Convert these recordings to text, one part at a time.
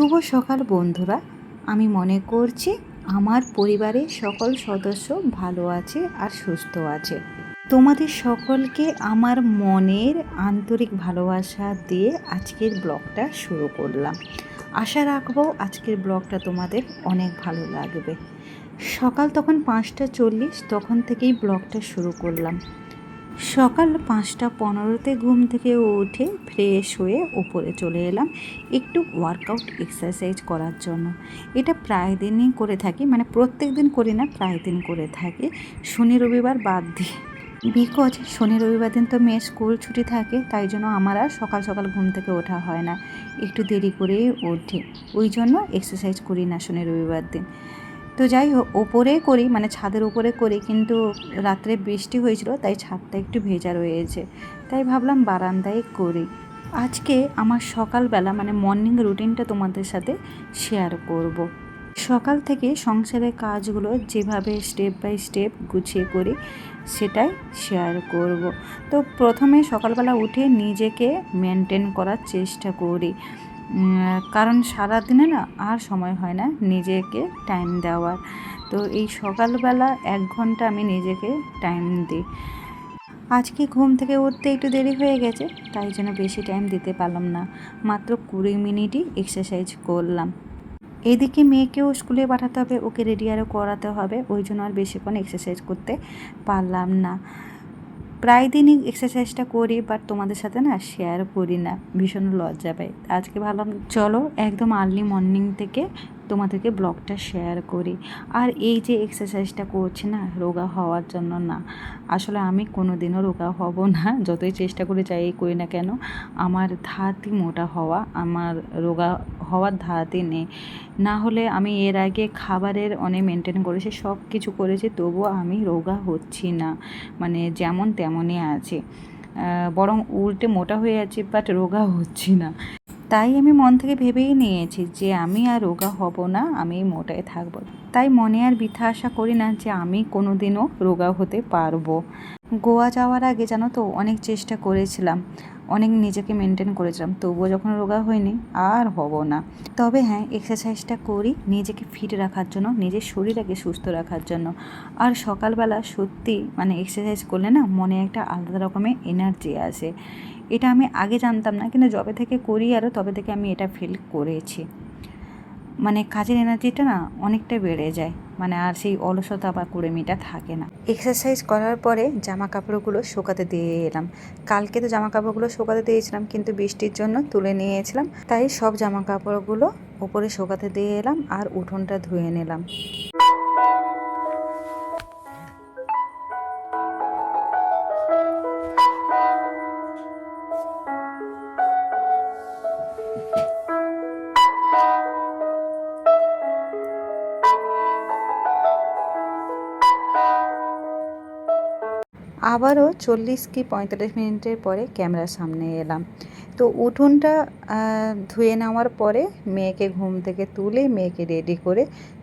শুভ সকাল বন্ধুরা। আমি মনে করছি আমার পরিবারের সকল সদস্য ভালো আছে আর সুস্থ আছে। তোমাদের সকলকে আমার মনের আন্তরিক ভালোবাসা দিয়ে আজকের ব্লগটা শুরু করলাম। আশা রাখব আজকের ব্লগটা তোমাদের অনেক ভালো লাগবে। সকাল তখন পাঁচটা চল্লিশ, তখন থেকেই ব্লগটা শুরু করলাম। সকাল পাঁচটা পনেরোতে ঘুম থেকে উঠে ফ্রেশ হয়ে ওপরে চলে এলাম একটু ওয়ার্কআউট এক্সারসাইজ করার জন্য। এটা প্রায় দিনই করে থাকি মানে প্রত্যেক দিন করি না, প্রায় দিন করে থাকি। শনি রবিবার বাদ দিয়ে। বিকজ শনি রবিবার দিন তো মেয়ের স্কুল ছুটি থাকে, তাই জন্য আমার আর সকাল সকাল ঘুম থেকে ওঠা হয় না। একটু দেরি করেই ওঠে ওই জন্য এক্সারসাইজ করি না শনি রবিবার দিন। তো যাই হোক, ওপরে করি মানে ছাদের উপরে করি, কিন্তু রাত্রে বৃষ্টি হয়েছিল, তাই ছাদটা একটু ভেজা রয়েছে তাই ভাবলাম বারান্দায় করি আজকে আমার সকালবেলা মানে মর্নিং রুটিনটা তোমাদের সাথে শেয়ার করব। সকাল থেকে সংসারের কাজগুলো যেভাবে স্টেপ বাই স্টেপ গুছিয়ে করি, সেটাই শেয়ার করব। তো প্রথমে সকালবেলা উঠে নিজেকে মেনটেন করার চেষ্টা করি কারণ সারাদিনে না আর সময় হয় না নিজেকে টাইম দেওয়ার। তো এই সকালবেলা এক ঘণ্টা আমি নিজেকে টাইম দিই। আজকে ঘুম থেকে উঠতে একটু দেরি হয়ে গেছে, তাই জন্য বেশি টাইম দিতে পারলাম না। মাত্র কুড়ি মিনিটই এক্সারসাইজ করলাম। এদিকে মেয়েকেও স্কুলে পাঠাতে হবে, ওকে রেডি আরও করাতে হবে, ওই জন্য আর বেশিক্ষণ এক্সারসাইজ করতে পারলাম না। প্রায় দিনই এক্সারসাইজটা করি বাট তোমাদের সাথে না শেয়ার করি না। ভীষণ লজ্জা পাই। আজকে ভাবলাম, চলো একদম আর্লি মর্নিং থেকে তোমাদেরকে ব্লগটা শেয়ার করি। আর এই যে এক্সারসাইজটা করছি না, রোগা হওয়ার জন্য না, আসলে আমি কোনো দিনও রোগা হব না, যতই চেষ্টা করে যাই করি না কেন, আমার ধাতই মোটা হওয়া, আমার রোগা হওয়ার ধাতই নেই। না হলে আমি এর আগে খাবারের অনেক মেনটেন করেছি সব কিছু করেছি, তবুও আমি রোগা হচ্ছি না মানে যেমন তেমনই আছে। বরং উল্টে মোটা হয়ে আছে বাট রোগা হচ্ছি না। তাই আমি মন থেকে ভেবেই নিয়েছি যে আমি আর রোগা হব না, আমি মোটায় থাকব তাই মনে আর বৃথা আশা করি না যে আমি কোনো দিনও রোগা হতে পারব। গোয়া যাওয়ার আগে জানো তো অনেক চেষ্টা করেছিলাম, অনেক নিজেকে মেনটেন করেছিলাম, তবুও যখন রোগা হয়নি আর হব না। তবে হ্যাঁ এক্সারসাইজটা করি নিজেকে ফিট রাখার জন্য, নিজের শরীরটাকে সুস্থ রাখার জন্য। আর সকালবেলা সত্যি মানে এক্সারসাইজ করলে না মনে একটা আলাদা রকমের এনার্জি আসে। এটা আমি আগে জানতাম না, কিন্তু যবে থেকে করি আরও তবে থেকে আমি এটা ফিল করেছি। মানে কাজের এনার্জিটা না অনেকটা বেড়ে যায় মানে আর সেই অলসতা বা কুড়েমিটা থাকে না। এক্সারসাইজ করার পরে জামা কাপড়গুলো শোকাতে দিয়ে এলাম। কালকে তো জামা কাপড়গুলো শোকাতে দিয়েছিলাম, কিন্তু বৃষ্টির জন্য তুলে নিয়েছিলাম, তাই সব জামা কাপড়গুলো উপরে শুকাতে দিয়ে এলাম আর উঠোনটা ধুয়ে নিলাম। আবারও চল্লিশ কি পঁয়তাল্লিশ মিনিটের পরে ক্যামেরার সামনে এলাম। তো উঠোনটা ধুয়ে নেওয়ার পরে মেয়েকে ঘুম থেকে তুলে মেয়েকে রেডি করে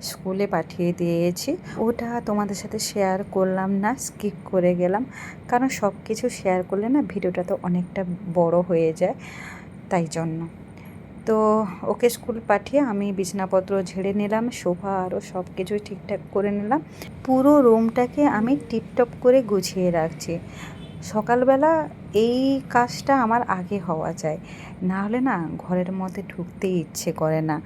স্কুলে পাঠিয়ে দিয়েছি। ওটা তোমাদের সাথে শেয়ার করলাম না স্কিপ করে গেলাম। কারণ সব কিছু শেয়ার করলে না ভিডিওটা তো অনেকটা বড় হয়ে যায়, তাই জন্য। তো ওকে স্কুল পাঠিয়ে আমি বিছনাপত্র ঝেড়ে নিলাম সোফা আরও সব কিছুই ঠিকঠাক করে নিলাম। পুরো রুমটাকে আমি টিপটপ করে গুছিয়ে রাখছি। সকালবেলা এই কাজটা আমার আগে হওয়া চাই না হলে না ঘরের মধ্যে ঢুকতে ইচ্ছে করে না।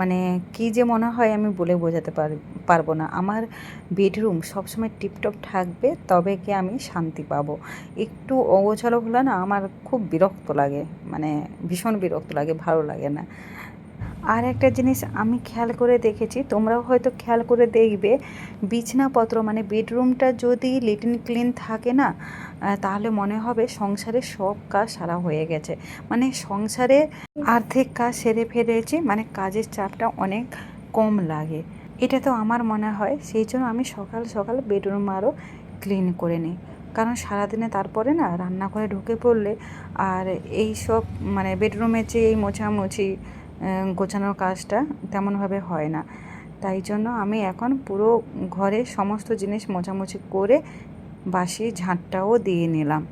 মানে কি যে মনে হয় আমি বলে বোঝাতে পার, পারব না। আমার বেডরুম সবসময় টিপটপ থাকবে, তবে কি আমি শান্তি পাবো। একটু অগোছালো হলে না আমার খুব বিরক্ত লাগে মানে ভীষণ বিরক্ত লাগে, ভালো লাগে না। আর একটা জিনিস আমি খেয়াল করে দেখেছি, তোমরাও হয়তো খেয়াল করে দেখবে, বিছনাপত্র মানে বেডরুমটা যদি লিটিন ক্লিন থাকে না তাহলে মনে হবে সংসারে সব কাজ সারা হয়ে গেছে। মানে সংসারে আর্থিক কাজ সেরে ফেলেছি মানে কাজের চাপটা অনেক কম লাগে। এটা তো আমার মনে হয়, সেই জন্য আমি সকাল সকাল বেডরুম আরও ক্লিন করে নিই। কারণ সারাদিনে তারপরে না রান্নাঘরে ঢুকে পড়লে আর এই সব মানে বেডরুমের যে এই মোছামুছি গোছানোর কাজটা তেমনভাবে হয় না। তাই জন্য আমি এখন পুরো ঘরে সমস্ত জিনিস মোছামুছি করে বাসি ঝাঁটটাও দিয়ে নিলাম।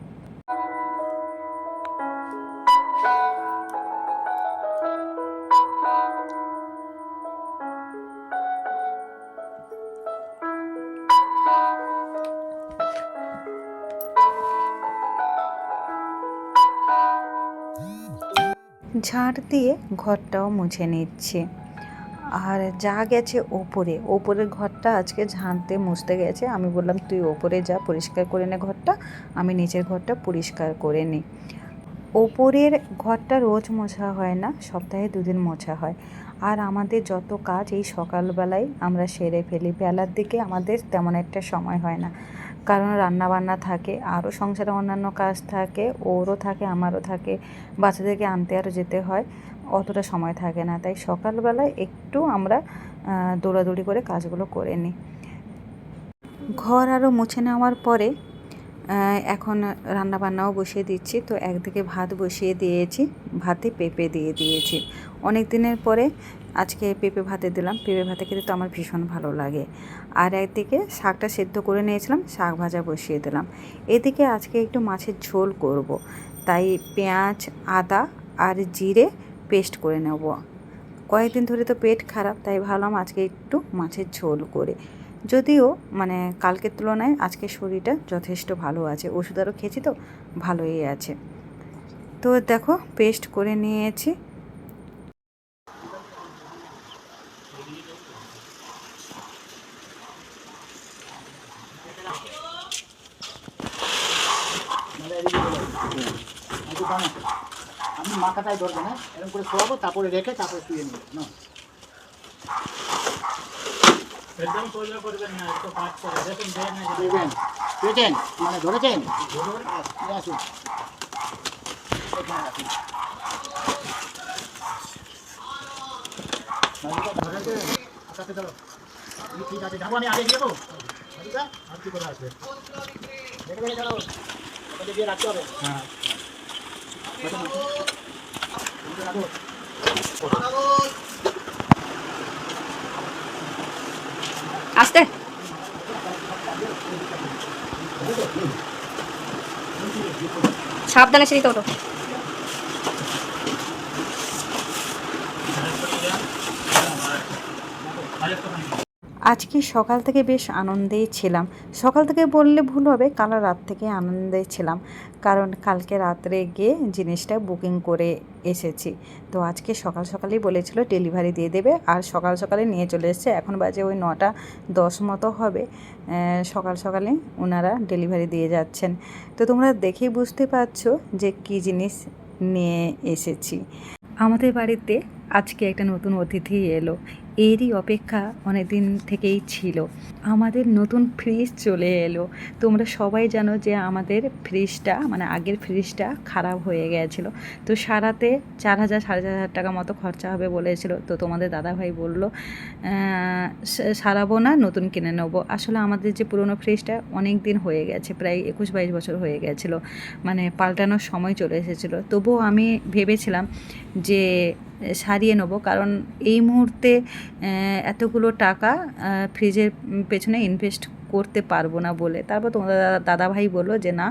ঝাড় দিয়ে ঘরটাও মুছে নিচ্ছে। আর যা গেছে ওপরে। ওপরের ঘরটা আজকে ঝাঁটতে মুছতে গেছে। আমি বললাম, তুই ওপরে যা, পরিষ্কার করে নে ঘরটা। আমি নিচের ঘরটা পরিষ্কার করে নিই। ওপরের ঘরটা রোজ মোছা হয় না, সপ্তাহে দুদিন মোছা হয়। আর আমাদের যত কাজ এই সকালবেলায় আমরা সেরে ফেলি, বেলার দিকে আমাদের তেমন একটা সময় হয় না। কারণ রান্না বান্না থাকে, আরও সংসারে অন্যান্য কাজ থাকে, ওরও থাকে, আমারও থাকে, বাচ্চাদেরকে আনতে আরও যেতে হয়, অতটা সময় থাকে না। তাই সকালবেলায় একটু আমরা দৌড়াদৌড়ি করে কাজগুলো করে নিই। ঘর আরও মুছে নেওয়ার পরে এখন রান্না বান্নাও বসিয়ে দিচ্ছি। তো একদিকে ভাত বসিয়ে দিয়েছি, ভাতে পেঁপে দিয়ে দিয়েছি। অনেক দিনের পরে আজকে পেঁপে ভাতে দিলাম। পেঁপে ভাতে খেতে তো আমার ভীষণ ভালো লাগে। আর একদিকে শাকটা সেদ্ধ করে নিয়েছিলাম, শাক ভাজা বসিয়ে দিলাম। এদিকে আজকে একটু মাছের ঝোল করব। তাই পেঁয়াজ, আদা আর জিরে পেস্ট করে নেব। কয়েকদিন ধরে তো পেট খারাপ, তাই ভাবলাম আজকে একটু মাছের ঝোল করে। যদিও মানে কালকের তুলনায় আজকে শরীরটা যথেষ্ট ভালো আছে। ওষুধ আরও খেয়েছি তো, ভালোই আছে। তো দেখো, পেস্ট করে নিয়েছি। আমি মাথাটাই ধরবো না এরকম করে শোয়াবো তারপরে রেখে তারপরে শুয়ে নেব না করবেন না একটু মানে ধরেছেন ঠিক আছে যাব আমি আগে দিয়ে দেবো বাড়িটা আর কি করে আসবে দেখে দিয়ে রাখতে হবে। হ্যাঁ। আস্তে। সাবধানে সিঁড়িতে ওঠো। আজকে সকাল থেকে বেশ আনন্দেই ছিলাম। সকাল থেকে বললে ভুল হবে, কাল রাত থেকে আনন্দে ছিলাম। কারণ কালকে রাত্রে গিয়ে জিনিসটা বুকিং করে এসেছি। তো আজকে সকাল সকালেই বলেছিল ডেলিভারি দিয়ে দেবে। আর সকাল সকালে নিয়ে চলে এসেছে। এখন বাজে ওই নটা দশ মতো হবে। সকাল সকালে ওনারা ডেলিভারি দিয়ে যাচ্ছেন। তো তোমরা দেখেই বুঝতে পারছ যে কী জিনিস নিয়ে এসেছি। আমাদের বাড়িতে আজকে একটা নতুন অতিথি এলো। এরই অপেক্ষা অনেক দিন থেকেই ছিল। আমাদের নতুন ফ্রিজ চলে এলো। তোমরা সবাই জানো যে আমাদের ফ্রিজটা মানে আগের ফ্রিজটা খারাপ হয়ে গিয়েছিল তো সারাতে চার হাজার, সাড়ে চার হাজার টাকা মতো খরচা হবে বলেছিল। তো তোমাদের দাদাভাই বলল সারাবো না, নতুন কিনে নেব। আসলে আমাদের যে পুরনো ফ্রিজটা অনেক দিন হয়ে গেছে, প্রায় একুশ বাইশ বছর হয়ে গেছিল। মানে পাল্টানোর সময় চলে এসেছিল। তবুও আমি ভেবেছিলাম যে সারিয়ে নেব। কারণ এই মুহূর্তে এতগুলো টাকা ফ্রিজের পেছনে ইনভেস্ট করতে পারব না বলে। তারপর তোমাদের দাদাভাই বলল যে, না,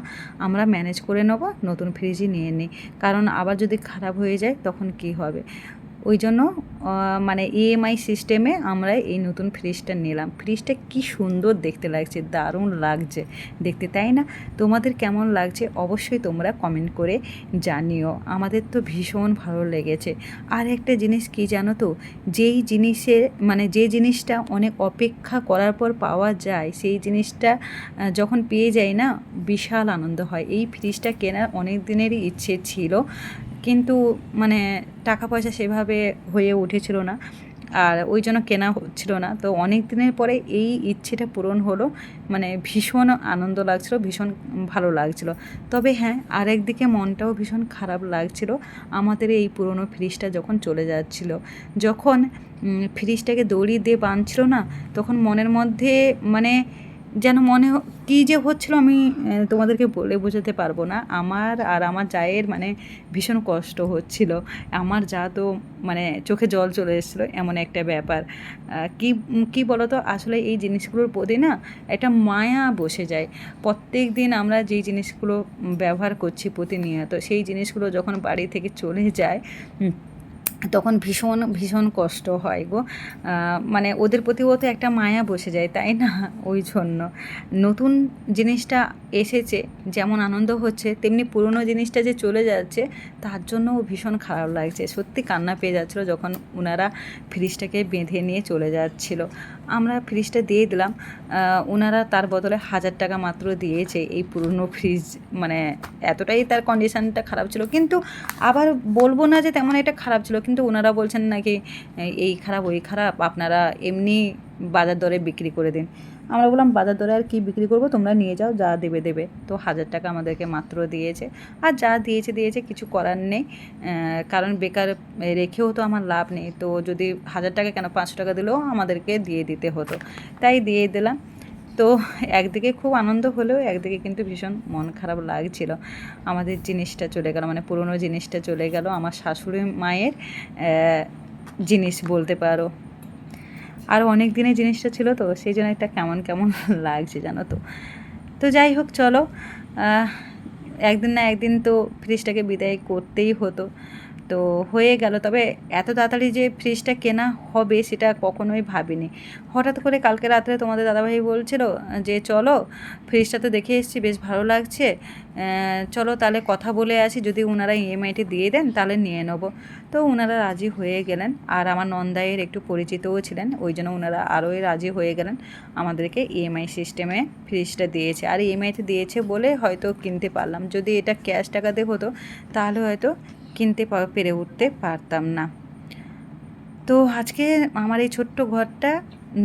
আমরা ম্যানেজ করে নেব, নতুন ফ্রিজই নিয়ে নিই। কারণ আবার যদি খারাপ হয়ে যায়, তখন কি হবে? ওই জন্য মানে ইএমআই সিস্টেমে আমরা এই নতুন ফ্রিজটা নিলাম। ফ্রিজটা কি সুন্দর দেখতে লাগছে, দারুণ লাগছে। দেখতে, তাই না? তোমাদের কেমন লাগছে অবশ্যই তোমরা কমেন্ট করে জানিও। আমাদের তো ভীষণ ভালো লেগেছে। আর একটা জিনিস কি জানো তো? যেই জিনিসের মানে যে জিনিসটা অনেক অপেক্ষা করার পর পাওয়া যায়, সেই জিনিসটা যখন পেয়ে যাই না, বিশাল আনন্দ হয়। এই ফ্রিজটা কেনার অনেক দিনেরই ইচ্ছে ছিল। কিন্তু মানে টাকা পয়সা সেভাবে হয়ে উঠেছিল না। আর ওই জন্য কেনা হচ্ছিল না। তো অনেক দিনের পরে এই ইচ্ছেটা পূরণ হলো। মানে ভীষণ আনন্দ লাগছিল, ভীষণ ভালো লাগছিল। তবে হ্যাঁ আরেকদিকে মনটাও ভীষণ খারাপ লাগছিল। আমাদের এই পুরনো ফ্রিজটা যখন চলে যাচ্ছিল, যখন ফ্রিজটাকে দড়ি দিয়ে বাঁধছিল না, তখন মনের মধ্যে মানে যেন মনে কী যে হচ্ছিল আমি তোমাদেরকে বলে বোঝাতে পারব না। আমার আর আমার জায়ের মানে ভীষণ কষ্ট হচ্ছিল। আমার যা তো মানে চোখে জল চলে এসেছিল, এমন একটা ব্যাপার। কি কি বলতো, আসলে এই জিনিসগুলোর প্রতি না একটা মায়া বসে যায়। প্রত্যেক দিন আমরা যেই জিনিসগুলো ব্যবহার করছি প্রতিনিয়ত, সেই জিনিসগুলো যখন বাড়ি থেকে চলে যায় তখন ভীষণ ভীষণ কষ্ট হয় গো। মানে ওদের প্রতিও তো একটা মায়া বসে যায়, তাই না? ওই জন্য। নতুন জিনিসটা এসেছে, যেমন আনন্দ হচ্ছে, তেমনি পুরনো জিনিসটা যে চলে যাচ্ছে, তার জন্য ও ভীষণ খারাপ লাগছে। সত্যি কান্না পেয়ে যাচ্ছিল যখন ওনারা ফ্রিজটাকে বেঁধে নিয়ে চলে যাচ্ছিল। আমরা ফ্রিজটা দিয়ে দিলাম ওনারা তার বদলে হাজার টাকা মাত্র দিয়েছে এই পুরনো ফ্রিজ মানে এতটাই তার কন্ডিশানটা খারাপ ছিল। কিন্তু আবার বলব না যে তেমন এটা খারাপ ছিল, কিন্তু ওনারা বলছেন নাকি, এই খারাপ, ওই খারাপ, আপনারা এমনি বাজার দরে বিক্রি করে দিন। আমরা বললাম, বাজার দরে আর কি বিক্রি করব? তোমরা নিয়ে যাও, যা দেবে দেবে। তো হাজার টাকা আমাদেরকে মাত্র দিয়েছে। আর যা দিয়েছে দিয়েছে, কিছু করার নেই। কারণ বেকার রেখেও তো আমার লাভ নেই। তো যদি হাজার টাকা কেন পাঁচশো টাকা দিলেও আমাদেরকে দিয়ে দিতে হতো। তাই দিয়ে দিলাম। তো একদিকে খুব আনন্দ হলেও, একদিকে কিন্তু ভীষণ মন খারাপ লাগছিল। আমাদের জিনিসটা চলে গেল মানে পুরনো জিনিসটা চলে গেল। আমার শাশুড়ি মায়ের জিনিস বলতে পারো। আর অনেক দিনের জিনিসটা ছিল তো, সেই জন্য একটা কেমন কেমন লাগছে জানো তো। তো যাই হোক, চলো। একদিন না একদিন তো ফ্রিজটাকে বিদায় করতেই হতো। তো হয়ে গেল। তবে এত তাড়াতাড়ি যে ফ্রিজটা কেনা হবে সেটা কখনোই ভাবিনি। হঠাৎ করে কালকে রাত্রে তোমাদের দাদাভাই বলছিল যে, চলো, ফ্রিজটা তো দেখে এসেছি, বেশ ভালো লাগছে। চলো তাহলে কথা বলে আসি। যদি ওনারা ইএমআইটি দিয়ে দেন, তাহলে নিয়ে নেব। তো ওনারা রাজি হয়ে গেলেন। আর আমার নন্দাইয়ের একটু পরিচিতও ছিলেন, ওই জন্য ওনারা আরোই রাজি হয়ে গেলেন। আমাদেরকে ইএমআই সিস্টেমে ফ্রিজটা দিয়েছে। আর ইএমআইতে দিয়েছে বলে হয়তো কিনতে পারলাম। যদি এটা ক্যাশ টাকাতে হতো, তাহলে হয়তো কিনতে পেরে উঠতে পারতাম না। তো আজকে আমার এই ছোট্ট ঘরটা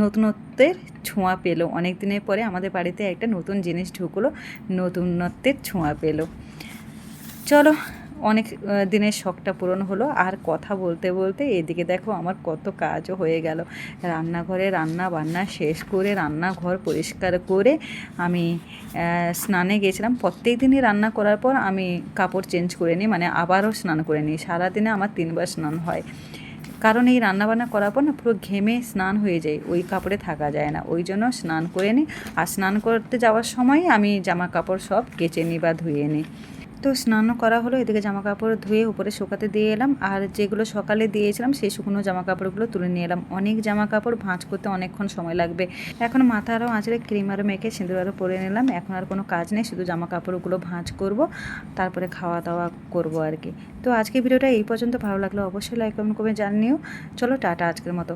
নতুনত্বের ছোঁয়া পেল। অনেক দিনের পরে আমাদের বাড়িতে একটা নতুন জিনিস ঢুকলো, নতুনত্বের ছোঁয়া পেল। চলো অনেক দিনের শখটা পূরণ হলো। আর কথা বলতে বলতে এদিকে দেখো আমার কত কাজও হয়ে গেল। রান্নাঘরে রান্না বান্না শেষ করে, রান্নাঘর পরিষ্কার করে আমি স্নানে গেছিলাম। প্রত্যেক দিনই রান্না করার পর আমি কাপড় চেঞ্জ করে নিই মানে আবারও স্নান করে নিই। সারাদিনে আমার তিনবার স্নান হয়। কারণ এই রান্নাবান্না করার পর না পুরো ঘেমে স্নান হয়ে যায়, ওই কাপড়ে থাকা যায় না। ওই জন্য স্নান করে নিই। আর স্নান করতে যাওয়ার সময় আমি জামা কাপড় সব কেচে নিই বা ধুয়ে নিই। তো স্নানও করা হলো, এদিকে জামা কাপড় ধুয়ে উপরে শুকাতে দিয়ে এলাম, আর যেগুলো সকালে দিয়েছিলাম সেই শুকনো জামা কাপড়গুলো তুলে নিয়ে এলাম। অনেক জামা কাপড় ভাঁজ করতে অনেকক্ষণ সময় লাগবে। এখন মাথা আরও আঁচড়ে ক্রিম আরও মেখে সিঁদুর আরও পরে নিলাম। এখন আর কোনো কাজ নেই, শুধু জামা কাপড়গুলো ভাঁজ করব, তারপরে খাওয়া দাওয়া করব আর কি। তো আজকে ভিডিওটা এই পর্যন্ত। ভালো লাগল অবশ্যই লাইক কমেন্ট করে জানিও। চলো, টাটা আজকের মতো।